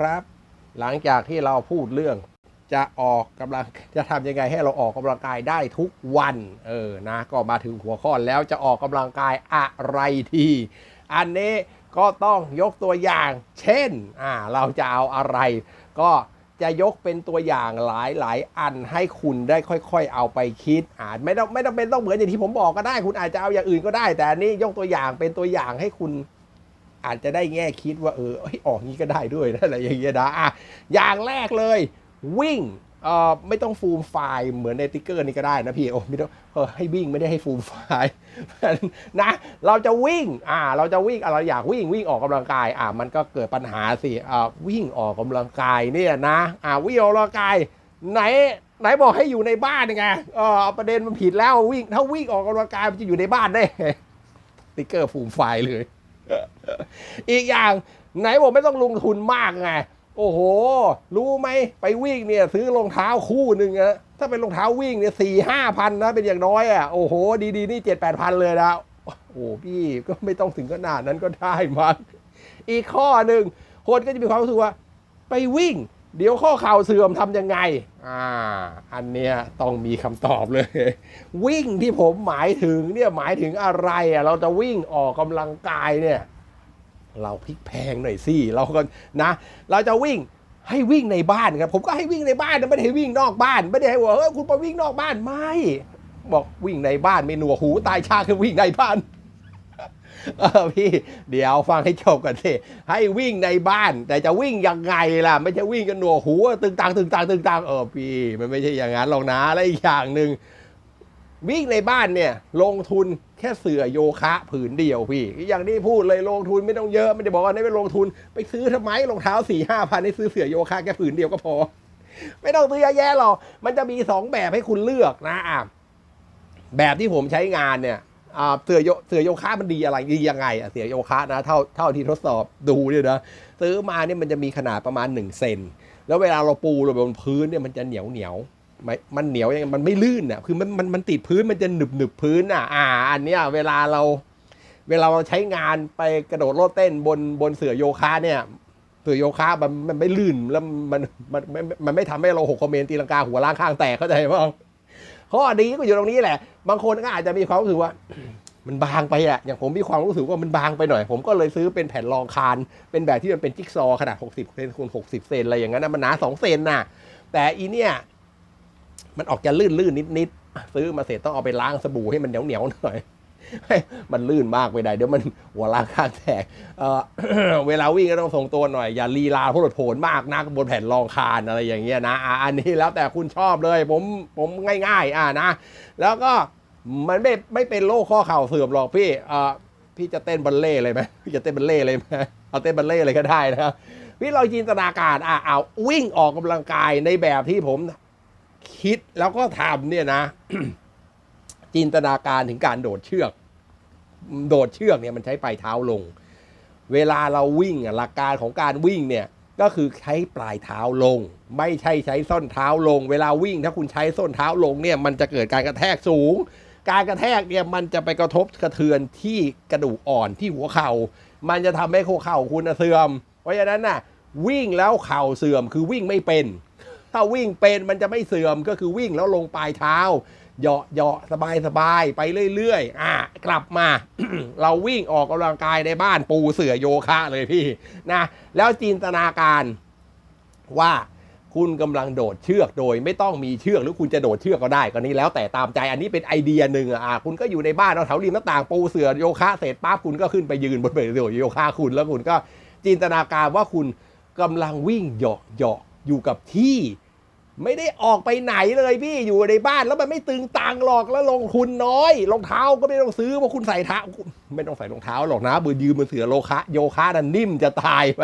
ครับ หลังจากที่เราพูดเรื่อง จะออกกำลังจะทำยังไงให้เราออกกำลังกายได้ทุกวันเออนะก็มาถึงหัวข้อแล้วจะออกกำลังกายอะไรทีอันนี้ก็ต้องยกตัวอย่าง เช่นอ่าเราจะเอาอะไร ก็จะยกเป็นตัวอย่างหลายหลายๆอันให้คุณได้ค่อย ๆ เอาไปคิดอาจไม่ต้องไม่ต้องเป็นต้องเหมือนอย่างที่ผมบอกก็ได้ คุณอาจจะเอาอย่างอื่นก็ได้ แต่อันนี้ยกตัวอย่างเป็นตัวอย่างให้คุณ อาจจะได้แง่คิดว่าเอออออกงี้ก็ได้ด้วยนะอะไรอย่างเงี้ยนะอะอย่างแรกเลยวิ่งเอ่อไม่ต้องฟูมไฟล์เหมือนในติ๊กเกอร์นี่ก็ได้นะพี่โอ้ไม่ต้องเออให้วิ่งไม่ได้ให้ฟูมไฟล์นะเราจะวิ่งอ่าเราจะวิ่งเราอยากวิ่งวิ่งออกกำลังกายอ่ามันก็เกิดปัญหาสิอ่าวิ่งออกกำลังกายเนี่ยนะอ่าวิ่งออกกำลังกายไหนไหนบอกให้อยู่ในบ้านไงเออประเด็นมันผิดแล้ววิ่งถ้าวิ่งออกกำลังกายมันจะอยู่ในบ้านได้ติ๊กเกอร์ฟูมไฟล์เลย อีกอย่างไหนบอกไม่ต้องลงทุนมากไง โอ้โห รู้ไหมไปวิ่งเนี่ยซื้อรองเท้าคู่หนึ่งอะถ้าเป็นรองเท้าวิ่งเนี่ยสี่ห้าพันนะเป็นอย่างน้อยอะโอ้โห ดีๆ นี่เจ็ดแปดพันเลยนะโอ้พี่ก็ไม่ต้องถึงขนาดนั้นก็ได้มั้งอีกข้อหนึ่งคนก็จะมีความรู้สึกว่า ไปวิ่ง เดี๋ยวข้อเข่าเสื่อมทำยังไง อ่า อันเนี้ยต้องมีคำตอบเลย วิ่งที่ผมหมายถึงเนี่ยหมายถึงอะไรอะเราจะวิ่งออกกำลังกายเนี่ย เราพลิกแพงหน่อยสิเราก็นะ เราจะวิ่งให้วิ่งในบ้านครับผมก็ให้วิ่งในบ้านนะไม่ได้ให้วิ่งนอกบ้าน ไม่ได้ให้ว่าเออคุณไปวิ่งนอกบ้านไม่ บอกวิ่งในบ้านไม่หนวกหูตายชาคือวิ่งในบ้าน เออพี่เดี๋ยวฟังให้จบกันสิให้วิ่งในบ้าน แต่จะวิ่งยังไงล่ะ ไม่ใช่วิ่งกันหนวกหูตึงตังตึงตังตึงตังเออพี่มันไม่ใช่อย่างนั้นหรอกนะและอีกอย่างหนึ่งวิ่งในบ้านเนี่ยลงทุนแค่เสื่อโยคะผืนเดียวพี่ อย่างที่พูดเลยลงทุนไม่ต้องเยอะไม่ได้บอกว่าไม่ไปลงทุน ไปซื้อทำไมรองเท้าสี่ห้าพันให้ซื้อเสื่อโยคะแค่ผืนเดียวก็พอ ไม่ต้องซื้อเยอะแย่หรอกมันจะมีสองแบบให้คุณเลือกนะอะแบบที่ผมใช้งานเนี่ย เสื่อโยเสื่อโยคะมันดีอะไรดียังไงอะเสื่อโยคะนะเท่าเท่าที่ทดสอบดูเนี่ยนะซื้อมาเนี่ยมันจะมีขนาดประมาณ1เซนแล้วเวลาเราปูลงบนพื้นเนี่ยมันจะเหนียวเหนียวมันเหนียวยังไงมันไม่ลื่นอะคือมันมันมันติดพื้นมันจะหนึบหนึบพื้นอะอ่าอันเนี้ยเวลาเราเวลาเราใช้งานไปกระโดดโลดเต้นบนบนเสื่อโยคะเนี่ยเสื่อโยคะมันมันไม่ลื่นแล้วมันมันมันไม่ทำให้เราหกคอมเมนตีลังกาหัวล้างข้างแตกเข้าใจป่ะ ข้อดีก็อยู่ตรงนี้แหละ บางคนก็อาจจะมีความรู้สึกว่า มันบางไปอะอย่างผมมีความรู้สึกว่ามันบางไปหน่อย ผมก็เลยซื้อเป็นแผ่นรองคาน เป็นแบบที่มันเป็นจิ๊กซอว์ขนาด 60เซนคูณ60 เซนอะไรอย่างนั้นนะมันหนา2เซนน่ะ แต่อีเนี่ยมันออกจะลื่นลื่นนิดๆซื้อมาเสร็จต้องเอาไปล้างสบู่ให้มันเหนียวเหนียวๆหน่อย มันลื่นมากไปได้เดี๋ยวมันหัวลางข้างแตกเเวลาวิ่งก็ต้องทรงตัวหน่อย อย่าลีลาโผดโผนมากนักบนแผ่นรองคานอะไรอย่างเงี้ยนะอันนี้แล้วแต่คุณชอบเลยผมผมง่าย ๆ อะนะ แล้วก็มันไม่ไม่เป็นโรคข้อเข่าเสื่อมหรอกพี่เออพี่จะเต้นบัลเล่เลยไหมพี่จะเต้นบัลเล่เลยไหมเอาเต้นบัลเล่เลยก็ได้นะครับพี่เราจินตนาการอะเอาวิ่งออกกำลังกายในแบบที่ผมคิดแล้วก็ทำเนี่ยนะ จินตนาการถึงการโดดเชือก โดดเชือกเนี่ยมันใช้ปลายเท้าลง เวลาเราวิ่งอะหลักการของการวิ่งเนี่ยก็คือใช้ปลายเท้าลง ไม่ใช่ใช้ส้นเท้าลง เวลาวิ่งถ้าคุณใช้ส้นเท้าลงเนี่ยมันจะเกิดการกระแทกสูง การกระแทกเนี่ยมันจะไปกระทบกระเทือนที่กระดูกอ่อนที่หัวเข่ามันจะทำให้หัวเข่าคุณเสื่อม เพราะฉะนั้นน่ะวิ่งแล้วเข่าเสื่อมคือวิ่งไม่เป็น ถ้าวิ่งเป็นมันจะไม่เสื่อมก็คือวิ่งแล้วลงปลายเท้า เหยาะเหยาะสบายสบายไปเรื่อยๆ อะกลับมา เราวิ่งออกกำลังกายในบ้านปูเสือโยคะเลยพี่นะแล้วจินตนาการว่าคุณกำลังโดดเชือกโดย ไม่ต้องมีเชือกหรือคุณจะโดดเชือกก็ได้ก็นี้แล้วแต่ตามใจอันนี้เป็นไอเดียหนึ่งอะคุณก็อยู่ในบ้านเอาแถวริมหน้าต่างปูเสือโยคะเสร็จปั๊บคุณก็ขึ้นไปยืนบนเสื่อโยคะคุณแล้วคุณก็จินตนาการว่าคุณกำลังวิ่งเหยาะเหยาะอยู่กับที่ ไม่ได้ออกไปไหนเลยพี่อยู่ในบ้านแล้วมันไม่ตึงตังหรอกแล้วลงทุนน้อยรองเท้าก็ไม่ต้องซื้อเพราะคุณใส่เท้าไม่ต้องใส่รองเท้าหรอกนะบืนยืมมือเสือโลคะโยคะนั่นนิ่มจะตายไป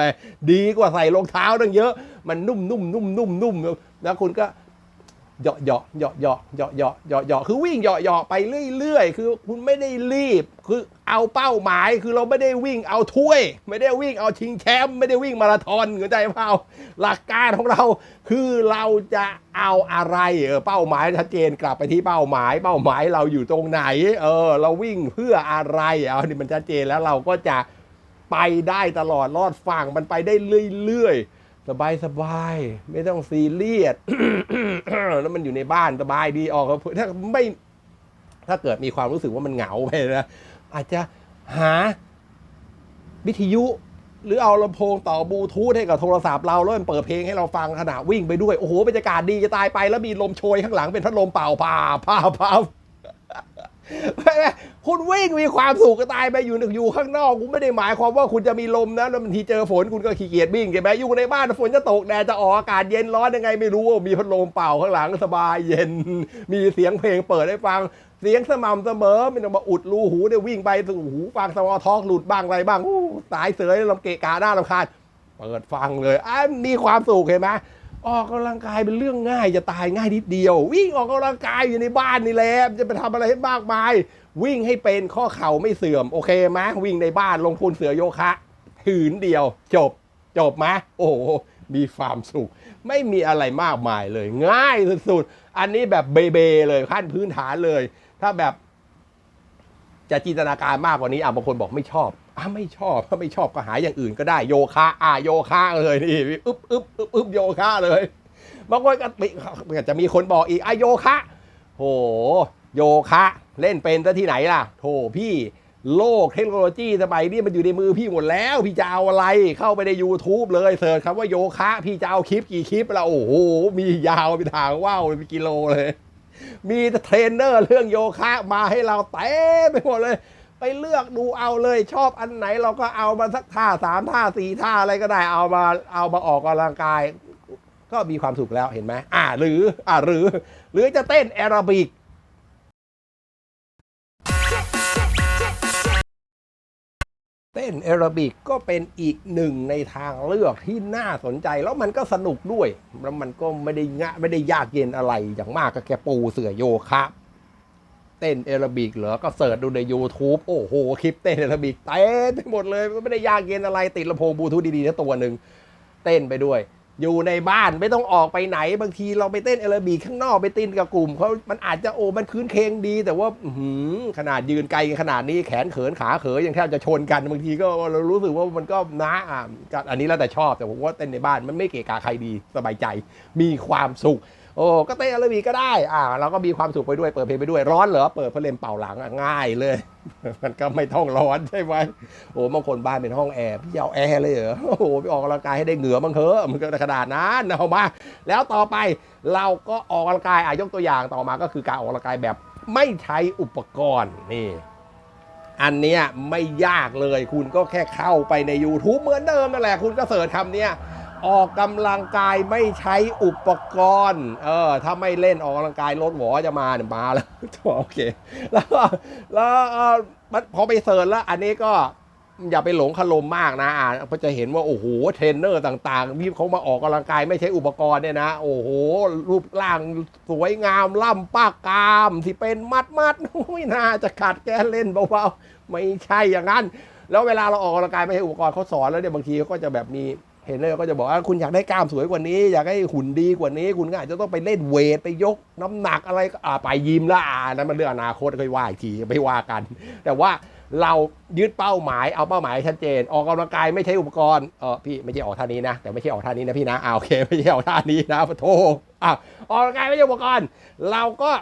ดีกว่าใส่รองเท้าตั้งเยอะ มันนุ่มนุ่มนุ่มนุ่มนุ่มแล้วคุณก็ เหยาะเหยาะเหยาะเหยาะเหยาะเหยาะเหยาะเหาะคือวิ่งเหยาะเหยาะไปเรื่อยๆ คือคุณไม่ได้รีบ คือเอาเป้าหมาย คือเราไม่ได้วิ่งเอาถ้วย ไม่ได้วิ่งเอาชิงแชมป์ไม่ได้วิ่งมาราธอนเข้าใจเปล่าหลักการของเรา คือเราจะเอาอะไรเออเป้าหมายชัดเจนกลับไปที่เป้าหมาย เป้าหมายเราอยู่ตรงไหน เออ เราวิ่งเพื่ออะไรเอานี่มันชัดเจนแล้วเราก็จะไปได้ตลอดรอดฝั่งมันไปได้เรื่อยๆ สบายสบาย ไม่ต้องซีเรียสแล้วมันอยู่ในบ้านสบายดีออกมาถ้าไม่ถ้าเกิดมีความรู้สึกว่ามันเหงาไปนะอาจจะหาวิทยุ หรือเอาลำโพงต่อบลูทูธให้กับโทรศัพท์เราแล้วมันเปิดเพลงให้เราฟังขณะวิ่งไปด้วย โอ้โหบรรยากาศดีจะตายไปแล้วมีลมโชยข้างหลังเป็นพัดลมเป่าผ่าผ่าผ่า ไม่ไม่คุณวิ่งมีความสุขก็ตายไปอยู่อยู่ข้างนอกคุณไม่ได้หมายความว่าคุณจะมีลมนะแล้วบางทีเจอฝนคุณก็ขี้เกียจวิ่งใช่ไหมอยู่ในบ้านฝนจะตกแดดจะออกอากาศเย็นร้อนยังไง ไม่รู้มีพัดลมเป่าข้างหลังสบายเย็น มีเสียงเพลงเปิดให้ฟังเสียงสม่ำเสมอไม่ต้องมาอุดรูหูเดี๋ยววิ่งไปรูหูฟังสมอทอกหลุดบ้างอะไรบ้างสายเสยลำเกะกาหน้าลำคาญเปิดฟังเลยอะมีความสุขเห็นไหม ออกกำลังกายเป็นเรื่องง่ายจะตายง่ายนิดเดียว วิ่งออกกำลังกายอยู่ในบ้านนี่แหละจะไปทำอะไรให้มากมาย วิ่งให้เป็นข้อเข่าไม่เสื่อมโอเคไหมวิ่งในบ้านลงทุนเสือโยคะถืนเดียว จบจบไหมโอ้โหมีความสุข ไม่มีอะไรมากมายเลย ง่ายสุดๆอันนี้แบบเบเบเลยขั้นพื้นฐานเลย ถ้าแบบจะจินตนาการมากกว่านี้อะบางคนบอกไม่ชอบ อะไม่ชอบถ้าไม่ชอบก็หาอย่างอื่นก็ได้โยคะอะโยคะเลยนี่อึ๊บอึ๊บอึ๊บอึ๊บโยคะเลยบางคนก็มีก็จะมีคนบอกอีกอะโยคะ โห โยคะ เล่นเป็นซะที่ไหนล่ะโถพี่โลกเทคโนโลยีสมัยนี้มันอยู่ในมือพี่หมดแล้ว พี่จะเอาอะไรเข้าไปใน YouTube เลยเสิร์ชคำว่าโยคะ พี่จะเอาคลิปกี่คลิปแล้วโอ้โห มียาวไปทางว่าวเป็นกิโลเลย มีเทรนเนอร์เรื่องโยคะมาให้เราเต็มไปหมดเลย ไปเลือกดูเอาเลยชอบอันไหนเราก็เอามาสักท่าสามท่าสี่ท่าอะไรก็ได้เอามาเอามาออกกำลังกาย ก็มีความสุขแล้วเห็นไหมอ่าหรืออ่าหรือ หรือจะเต้นแอโรบิกเต้นแอโรบิกก็เป็นอีกหนึ่งในทางเลือกที่น่าสนใจแล้วมันก็สนุกด้วยแล้วมันก็ไม่ได้งะไม่ได้ยากเย็นอะไรอย่างมากก็แค่ปูเสือโยคะ เต้นแอโรบิกเหรอ ก็เสิร์ชดูใน YouTube โอ้โห คลิปเต้นแอโรบิกเต้นไปหมดเลย ไม่ได้ยากเย็นอะไรติดลำโพงบลูทูธดีๆนะตัวหนึ่งเต้นไปด้วย อยู่ในบ้านไม่ต้องออกไปไหน บางทีเราไปเต้นแอโรบิกข้างนอกไปเต้นกับกลุ่มเขามันอาจจะโอ้มันคืนเคงดี แต่ว่าหืขนาดยืนไกลขนาดนี้แขนเขินขาเขยยังแทบจะชนกันบางทีก็เรารู้สึกว่ามันก็นะอะก็อันนี้แล้วแต่ชอบแต่ผมว่าเต้นในบ้านมันไม่เกะกะใครดีสบายใจ มีความสุข โอ้ก็เต้นอโรบิกก็ได้อ่าเราก็มีความสุขไปด้วยเปิดเพลงไปด้วยร้อนเหรอเปิดพัดลมเป่าหลังอะง่ายเลย มันก็ไม่ต้องร้อนใช่ไหมโอ้บางคนบ้านเป็นห้องแอร์พี่เอาแอร์เลยเหรอโอ้โหไปออกกำลังกายให้ได้เหงื่อบ้างเถอะมันก็ขนาดนั้นเอามาแล้วต่อไปเราก็ออกกำลังกายอะยกตัวอย่างต่อมาก็คือการออกกำลังกายแบบไม่ใช้อุปกรณ์นี่อันเนี้ยไม่ยากเลยคุณก็แค่เข้าไปใน YouTube เหมือนเดิมนั่นแหละ คุณก็เสิร์ชคำเนี้ย ออกกำลังกายไม่ใช้อุปกรณ์ เออ ถ้าไม่เล่นออกกำลังกายรถหวอจะมาเนี่ยมาแล้วโอเค แล้วก็แล้วออพอไปเสิร์ชแล้ว อันนี้ก็อย่าไปหลงคารมมากนะอ่าเพราะจะเห็นว่า โอ้โห เทรนเนอร์ต่างๆที่เขามาออกกำลังกายไม่ใช้อุปกรณ์เนี่ยนะ โอ้โห รูปร่างสวยงามล่ำปากกามที่เป็นมัดมัดๆอุ้ยน่าจะขาดแกนเล่นเบาๆ ไม่ใช่อย่างนั้น แล้วเวลาเราออกกำลังกายไม่ใช้อุปกรณ์เขาสอนแล้วเนี่ยบางทีเขาก็จะแบบมี เห็นเลยก็จะบอกว่าคุณอยากได้กล้ามสวยกว่านี้ อยากให้หุ่นดีกว่านี้ คุณก็อาจจะต้องไปเล่นเวทไปยก น้ำหนักอะไรก็อ่าไปยิมละอ่านั้นมันเรื่องอนาคตค่อยว่าอีกทีไม่ว่ากัน แต่ว่าเรายึดเป้าหมายเอาเป้าหมายชัดเจน ออกกำลังกายไม่ใช้อุปกรณ์เออพี่ไม่ใช่ออกท่านี้นะ แต่ไม่ใช่ออกท่านี้นะพี่นะอ่าโอเค ไม่ใช่ออกท่านี้นะโทอะออกกำลังกายไม่ใช่อุปกรณ์ เราก็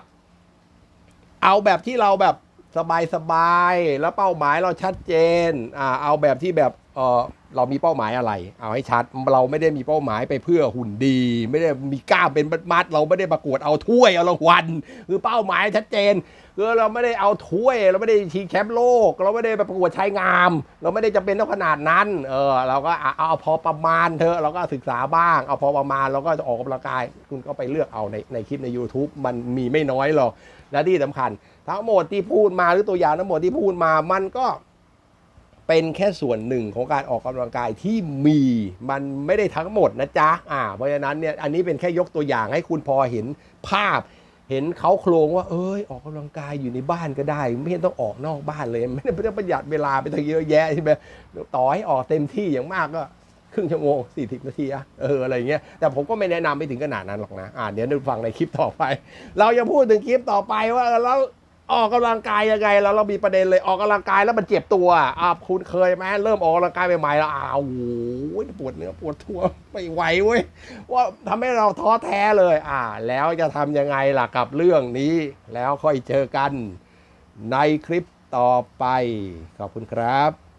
เอาแบบที่เราแบบสบายสบายๆแล้วเป้าหมายเราชัดเจนอ่าเอาแบบที่แบบเออ เรามีเป้าหมายอะไร เอาให้ชัด เราไม่ได้มีเป้าหมายไปเพื่อหุ่นดี ไม่ได้มีกล้ามเป็นมัดเราไม่ได้ประกวดเอาถ้วยเอารางวัลคือเป้าหมายชัดเจนคือเราไม่ได้เอาถ้วย เราไม่ได้ชิงแชมป์โลก เราไม่ได้ไปประกวดชายงาม เราไม่ได้จำเป็นต้องขนาดนั้น เออ เราก็เอาพอประมาณเถอะเราก็ศึกษาบ้าง เอาพอประมาณเราก็จะออกกำลังกาย คุณก็ไปเลือกเอาในในคลิปใน YouTube มันมีไม่น้อยหรอกและที่สำคัญ ทั้งหมดที่พูดมาหรือตัวอย่างทั้งหมดที่พูดมามันก็ เป็นแค่ส่วนหนึ่งของการออกกำลังกายที่มีมันไม่ได้ทั้งหมดนะจ๊ะอ่าเพราะฉะนั้นเนี่ยอันนี้เป็นแค่ยกตัวอย่างให้คุณพอเห็นภาพ เห็นเขาโครงว่า เอ้ยออกกำลังกายอยู่ในบ้านก็ได้ ไม่เห็นต้องออกนอกบ้านเลย ไม่ได้ไม่ได้ประหยัดเวลาไปตั้งเยอะแยะใช่ไหมต่อให้ออกเต็มที่อย่างมากก็ครึ่งชั่วโมงสี่สิบนาทีอะเอออะไรเงี้ยแต่ผมก็ไม่แนะนำไปถึงขนาดนั้นหรอกนะอ่าเดี๋ยวดูฟังในคลิปต่อไป เราจะพูดถึงคลิปต่อไปว่าเออแล้ว ออกกำลังกายยังไงแล้วเรามีประเด็นเลยออกกำลังกายแล้วมันเจ็บตัวอะคุณเคยไหมเริ่มออกกำลังกายใหม่ๆแล้วอ้าวโว้ยปวดเนื้อปวดทั่วไม่ไหวเว้ยว่าทำให้เราท้อแท้เลย อ่า แล้วจะทำยังไงล่ะกับเรื่องนี้ แล้วค่อยเจอกันในคลิปต่อไป ขอบคุณครับ